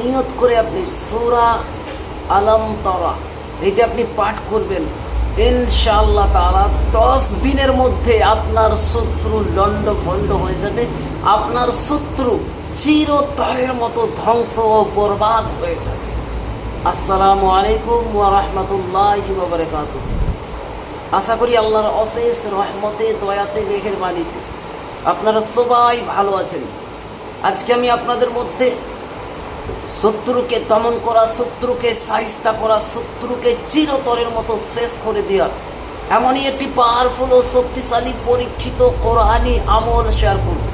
নিয়ত করে আপনি সুরা আলম তরা এটা আপনি পাঠ করবেন। ইনশাআল্লাহ তাআলা দশ দিনের মধ্যে আপনার শত্রু লন্ড ভণ্ড হয়ে যাবে। আপনার শত্রু চিরতরের মতো ধ্বংস ও বরবাদ হয়ে যাবে। আসসালামু আলাইকুম ওয়া রাহমাতুল্লাহি ওয়া বারাকাতুহু। আশা করি আল্লাহর অশেষ রহমতে, দয়াতে মেঘের বাণীতে আপনারা সবাই ভালো আছেন। আজকে আমি আপনাদের মধ্যে শত্রুকে দমন করা, শত্রুকে সাহিস্তা করা, শত্রুকে চিরতরের মতো শেষ করে দেওয়া এমনই একটি পাওয়ারফুল ও শক্তিশালী পরীক্ষিত কোরআনি আমল শেয়ার করুন।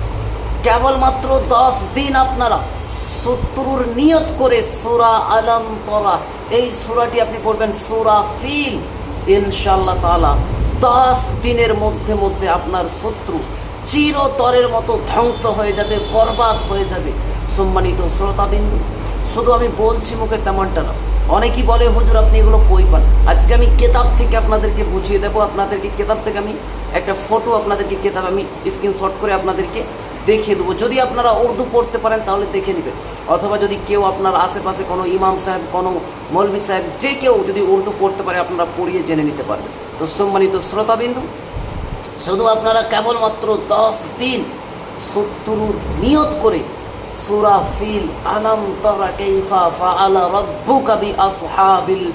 কেবলমাত্র দশ দিন আপনারা শত্রুর নিয়ত করে সুরা আলম তরা এই সুরাটি আপনি পড়বেন সুরা ফিল। ইনশাল্লাহ তালা দশ দিনের মধ্যে মধ্যে আপনার শত্রু চিরতরের মতো ধ্বংস হয়ে যাবে, বরবাদ হয়ে যাবে। সম্মানিত শ্রোতাবিন্দু, শুধু আমি বলছি মুখে তেমনটা না। অনেকেই বলে, হুজুর, আপনি এগুলো কই পান? আজকে আমি কেতাব থেকে আপনাদেরকে বুঝিয়ে দেবো। আপনাদেরকে কেতাব থেকে আমি একটা ফটো আপনাদেরকে কেতাব আমি স্ক্রিনশট করে আপনাদেরকে দেখিয়ে দেবো। যদি আপনারা উর্দু পড়তে পারেন, তাহলে দেখে নেবেন। অথবা যদি কেউ আপনার আশেপাশে কোনো ইমাম সাহেব, কোনো মৌলবি সাহেব, যে কেউ যদি উর্দু পড়তে পারে, আপনারা পড়িয়ে জেনে নিতে পারবেন। তো সম্মানিত শ্রোতাবিন্দু, শুধু আপনারা কেবলমাত্র দশ দিন শত্রুর নিয়ত করে সুরা ফিল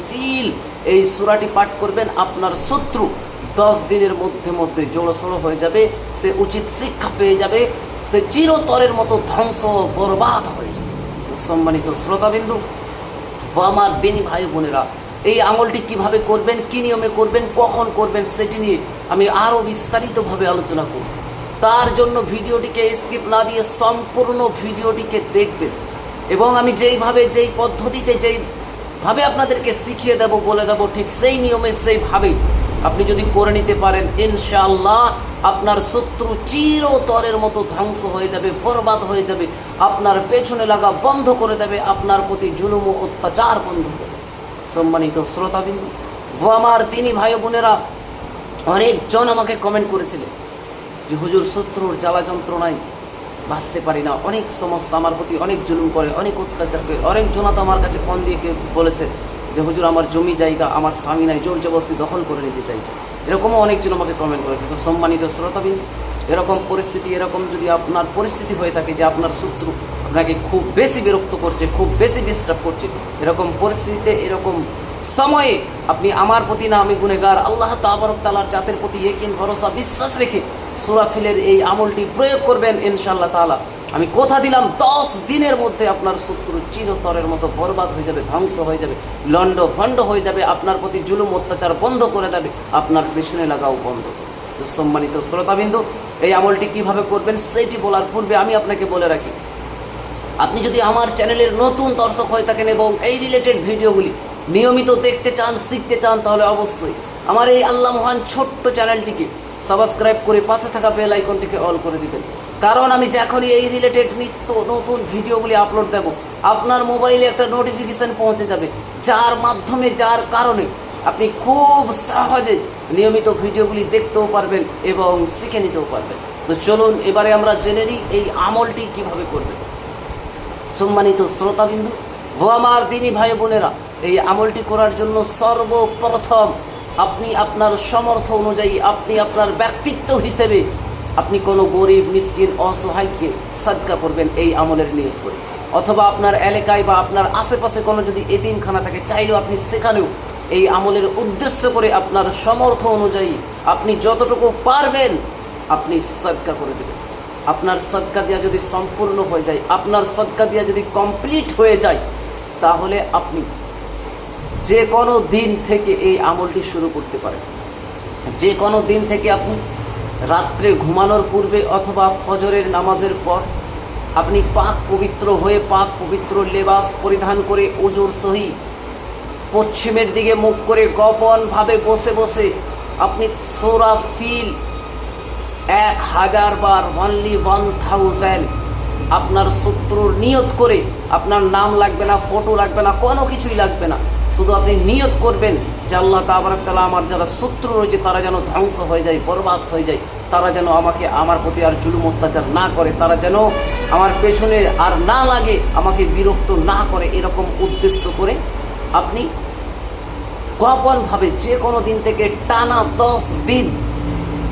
ফিল। এই সূরাটি পাঠ করবেন আপনার শত্রু। দশ দিনের মধ্যে মধ্যে জোড়সড়ো হয়ে যাবে, সে উচিত শিক্ষা পেয়ে যাবে, সে চিরতরের মতো ধ্বংস বরবাদ হয়ে যাবে। সম্মানিত শ্রোতাবিন্দু, ও আমার দিনী ভাই বোনেরা, এই আমলটি কীভাবে করবেন, কি নিয়মে করবেন, কখন করবেন, সেটি নিয়ে আমি আরও বিস্তারিতভাবে আলোচনা করব। তার জন্য ভিডিওটিকে স্কিপ না দিয়ে সম্পূর্ণ ভিডিওটিকে দেখবেন। এবং আমি যেইভাবে, যেই পদ্ধতিতে, যেইভাবে আপনাদেরকে শিখিয়ে দেব, বলে দেব, ঠিক সেই নিয়মে, সেইভাবেই আপনি যদি করে নিতে পারেন, ইনশাআল্লাহ আপনার শত্রু চিরতরের মতো ধ্বংস হয়ে যাবে, বরবাদ হয়ে যাবে, আপনার পেছনে লাগা বন্ধ করে দেবে, আপনার প্রতি জুলুম ও অত্যাচার বন্ধ করে সম্মানিত শ্রোতাবিন্দু, ও আমার তিনি ভাই বোনেরা, অনেকজন আমাকে কমেন্ট করেছিলেন। যে হুজুর শত্রুর জ্বালা যন্ত্রণায় বাঁচতে পারি না। অনেক সমস্ত আমার প্রতি অনেক জুলুম করে, অনেক অত্যাচার করে। অনেকজন তো আমার কাছে ফোন দিয়ে বলেছে যে, হুজুর, আমার জমি জায়গা, আমার স্বামী নাই, জোর জবস্তি দখল করে নিতে চাইছে। এরকমও অনেকজন আমাকে কমেন্ট করেছে। তো সম্মানিত শ্রোতাবিন্দু, এরকম পরিস্থিতি, এরকম যদি আপনার পরিস্থিতি হয়ে থাকে যে আপনার শত্রু আপনাকে খুব বেশি বিরক্ত করছে, খুব বেশি ডিস্টার্ব করছে, এরকম পরিস্থিতিতে, এরকম সময়ে আপনি আমার প্রতি না আমি গুনেগার আল্লাহ তাবারক তালার জাতের প্রতি একিন ভরসা, বিশ্বাস রেখে সুরাফিলের এই আমলটি প্রয়োগ করবেন ইনশাল্লাহ তাআলা আমি কথা দিলাম, দশ দিনের মধ্যে আপনার শত্রু চিরতরের মতো বরবাদ হয়ে যাবে, ধ্বংস হয়ে যাবে, লন্ড ভণ্ড হয়ে যাবে, আপনার প্রতি জুলুম, অত্যাচার বন্ধ করে দেবে, আপনার পেছনে লাগাও বন্ধ। সম্মানিত শ্রোতাবিন্দু, এই আমলটি কীভাবে করবেন সেইটি বলার পূর্বে আমি আপনাকে বলে রাখি, আপনি যদি আমার চ্যানেলের নতুন দর্শক হয়ে থাকেন এবং এই রিলেটেড ভিডিওগুলি নিয়মিত দেখতে চান, শিখতে চান, তাহলে অবশ্যই আমার এই আল্লাহ মহান ছোট্ট চ্যানেলটিকে সাবস্ক্রাইব করে পাশে থাকা বেল আইকনটিকে অল করে দিবেন। কারণ আমি যখনই এই রিলেটেড নিত্য নতুন ভিডিওগুলি আপলোড দেব, আপনার মোবাইলে একটা নোটিফিকেশান পৌঁছে যাবে, যার মাধ্যমে, যার কারণে আপনি খুব সহজে নিয়মিত ভিডিওগুলি দেখতেও পারবেন এবং শিখে নিতেও পারবেন। তো চলুন, এবারে আমরা জেনে নিই এই আমলটি কীভাবে করবেন। সম্মানিত শ্রোতাবিন্দু, ও আমার দিনী ভাই বোনেরা এই আমলটি করার জন্য সর্বপ্রথম আপনি আপনার সমর্থ অনুযায়ী, আপনি আপনার ব্যক্তিত্ব হিসেবে আপনি কোনো গরিব, মিসকিন, অসহায়কে সাদকা করবেন এই আমলের নিয়ত করে। অথবা আপনার এলাকায় বা আপনার আশেপাশে কোনো যদি এতিমখানা থাকে, চাইলেও আপনি সেখানেও এই আমলের উদ্দেশ্য করে আপনার সমর্থ অনুযায়ী আপনি যতটুকু পারবেন আপনি সাদকা করে দেবেন। আপনার সদকা দিয়া যদি সম্পূর্ণ হয়ে যায়, আপনার সদকা দিয়া যদি কমপ্লিট হয়ে যায়, তাহলে আপনি যে কোনো দিন থেকে এই আমলটি শুরু করতে পারেন। যে কোনো দিন থেকে আপনি রাত্রে ঘুমানোর পূর্বে অথবা ফজরের নামাজের পর আপনি পাক পবিত্র হয়ে পাক পবিত্র লেবাস পরিধান করে ওজোর সহি পশ্চিমের দিকে মুখ করে গোপনভাবে বসে বসে আপনি সোরা ফিল এক হাজার বার অনলি ওয়ান থাউজেন্ড আপনার শত্রুর নিয়ত করে আপনার নাম লাগবে না, ফটো লাগবে না, কোনো কিছুই লাগবে না। শুধু আপনি নিয়ত করবেন যে আল্লাহ তাবারাক তাআলা আমার যারা শত্রু রয়েছে, তারা যেন ধ্বংস হয়ে যায়, বরবাদ হয়ে যায়, তারা যেন আমাকে আমার প্রতি আর জুলুম অত্যাচার না করে, তারা যেন আমার পেছনে আর না লাগে, আমাকে বিরক্ত না করে, এরকম উদ্দেশ্য করে আপনি ভাবে যে কোনো দিন থেকে টানা দশ দিন,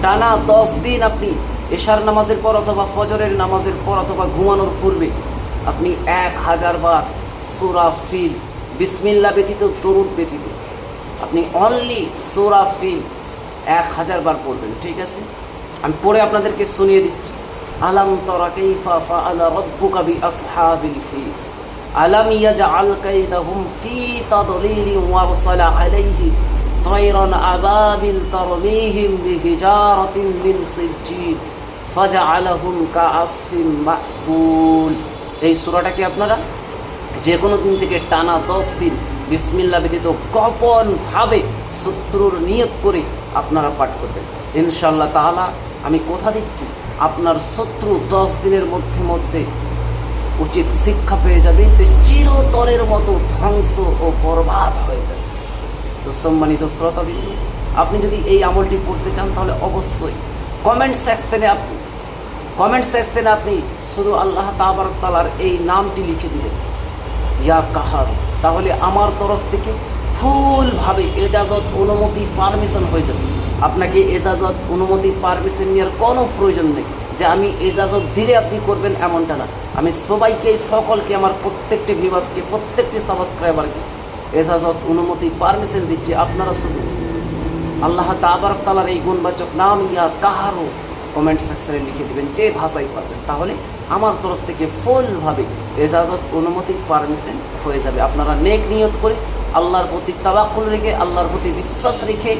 টানা দশ দিন আপনি এশার নামাজের পর অথবা ফজরের নামাজের পর অথবা ঘুমানোর পূর্বে আপনি এক হাজার বার সোরা ফিল বিসমিল্লা ব্যতীত তরুদ ব্যতীত আপনি অনলি সোরা ফিল এক হাজার বার পড়বেন ঠিক আছে আমি পড়ে আপনাদেরকে শুনিয়ে দিচ্ছি আলাম তরা কাইফা ফাআলা রাব্বুকা বিআসহাবিল ফিল ألم يجعل كيدهم في تضليل وارسل عليه طيرا أبابل ترميهم بحجارة من سجيل فجعلهم كعصف مأكول এই সূরাটাকে আপনারা যে কোনো দিন থেকে টানা দশ দিন বিসমিল্লা ব্যতীত গোপন ভাবে শত্রুর নিয়ত করে আপনারা পাঠ করবেন। ইনশাল্লাহ তাআলা আমি কথা দিচ্ছি, আপনার শত্রু দশ দিনের মধ্যে মধ্যে উচিত শিক্ষা পেয়ে যাবে, সে চিরতরের মতো ধ্বংস ও বরবাদ হয়ে যাবে। তো সম্মানিত শ্রোতাবিন্দু, আপনি যদি এই আমলটি করতে চান তাহলে অবশ্যই কমেন্ট সেকশনে আপনি কমেন্ট সেকশনে আপনি শুধু আল্লাহ তাবার তালার এই নামটি লিখে দিলেন ইয়া কাহার। তাহলে আমার তরফ থেকে ফুলভাবে এজাজত অনুমতি পারমিশন হয়ে যাবে। আপনাকে এজাজত অনুমতি পারমিশন নেওয়ার কোনো প্রয়োজন নেই। যে আমি এজাজত দিলে আপনি করবেন এমনটা না। আমি সবাইকে, সকলকে, আমার প্রত্যেকটি ভিভাসকে প্রত্যেকটি সাবস্ক্রাইবারকে এজাজত অনুমতি পারমিশন দিচ্ছি। আপনারা শুধু আল্লাহ তাবারক তালার এই গুণবাচক নাম, ইয়া কাহারও কমেন্ট সেকশনে লিখে দিবেন যে ভাষাই পারবেন। তাহলে আমার তরফ থেকে ফুলভাবে এজাজত অনুমতি পারমিশন হয়ে যাবে। আপনারা নেক নিয়ত করে আল্লাহর প্রতি তাবাকুল রেখে, আল্লাহর প্রতি বিশ্বাস রেখে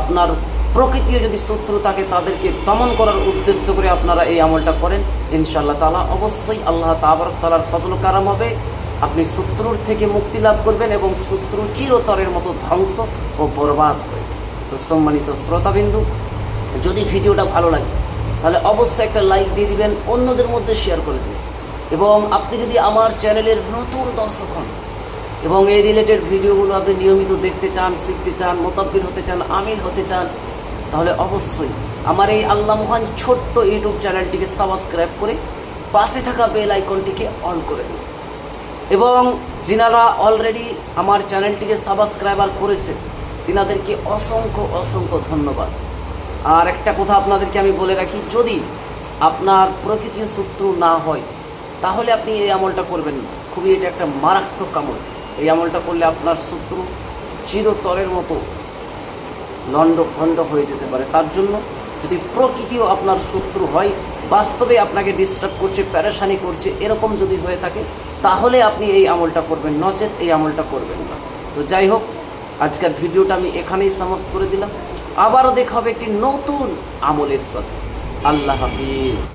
আপনার প্রকৃতিও যদি শত্রু থাকে, তাদেরকে দমন করার উদ্দেশ্য করে আপনারা এই আমলটা করেন। ইনশাআল্লাহ তালা অবশ্যই আল্লাহ তাবারক তালার ফজল কারাম হবে। আপনি শত্রুর থেকে মুক্তি লাভ করবেন এবং শত্রু চিরতরের মতো ধ্বংস ও বরবাদ হয়ে যাবে। তো সম্মানিত শ্রোতাবিন্দু, যদি ভিডিওটা ভালো লাগে তাহলে অবশ্যই একটা লাইক দিয়ে দিবেন, অন্যদের মধ্যে শেয়ার করে দিবেন। এবং আপনি যদি আমার চ্যানেলের নতুন দর্শক হন এবং এই রিলেটেড ভিডিওগুলো আপনি নিয়মিত দেখতে চান, শিখতে চান মোতাব্বির হতে চান, আমিল হতে চান, তাহলে অবশ্যই আমার এই আল্লাহ মহান ছোট্ট ইউটিউব চ্যানেলটিকে সাবস্ক্রাইব করে পাশে থাকা বেল আইকনটিকে অন করে দিন। এবং যিনারা অলরেডি আমার চ্যানেলটিকে সাবস্ক্রাইবার করেছে তিনাদেরকে অসংখ্য অসংখ্য ধন্যবাদ। আর একটা কথা আপনাদেরকে আমি বলে রাখি, যদি আপনার প্রকৃতির শত্রু না হয়, তাহলে আপনি এই আমলটা করবেন না। খুবই এটা একটা মারাত্মক আমল। এই আমলটা করলে আপনার শত্রু চিরতরের মতো লন্ড ফন্ড হয়ে যেতে পারে। তার জন্য যদি প্রকৃতিও আপনার শত্রু হয়, বাস্তবে আপনাকে ডিস্টার্ব করছে প্যারেশানি করছে, এরকম যদি হয়ে থাকে, তাহলে আপনি এই আমলটা করবেন, নচেত এই আমলটা করবেন না। তো যাই হোক, আজকের ভিডিওটা আমি এখানেই সমাপ্ত করে দিলাম। আবারও দেখা হবে একটি নতুন আমলের সাথে। আল্লাহ হাফিজ।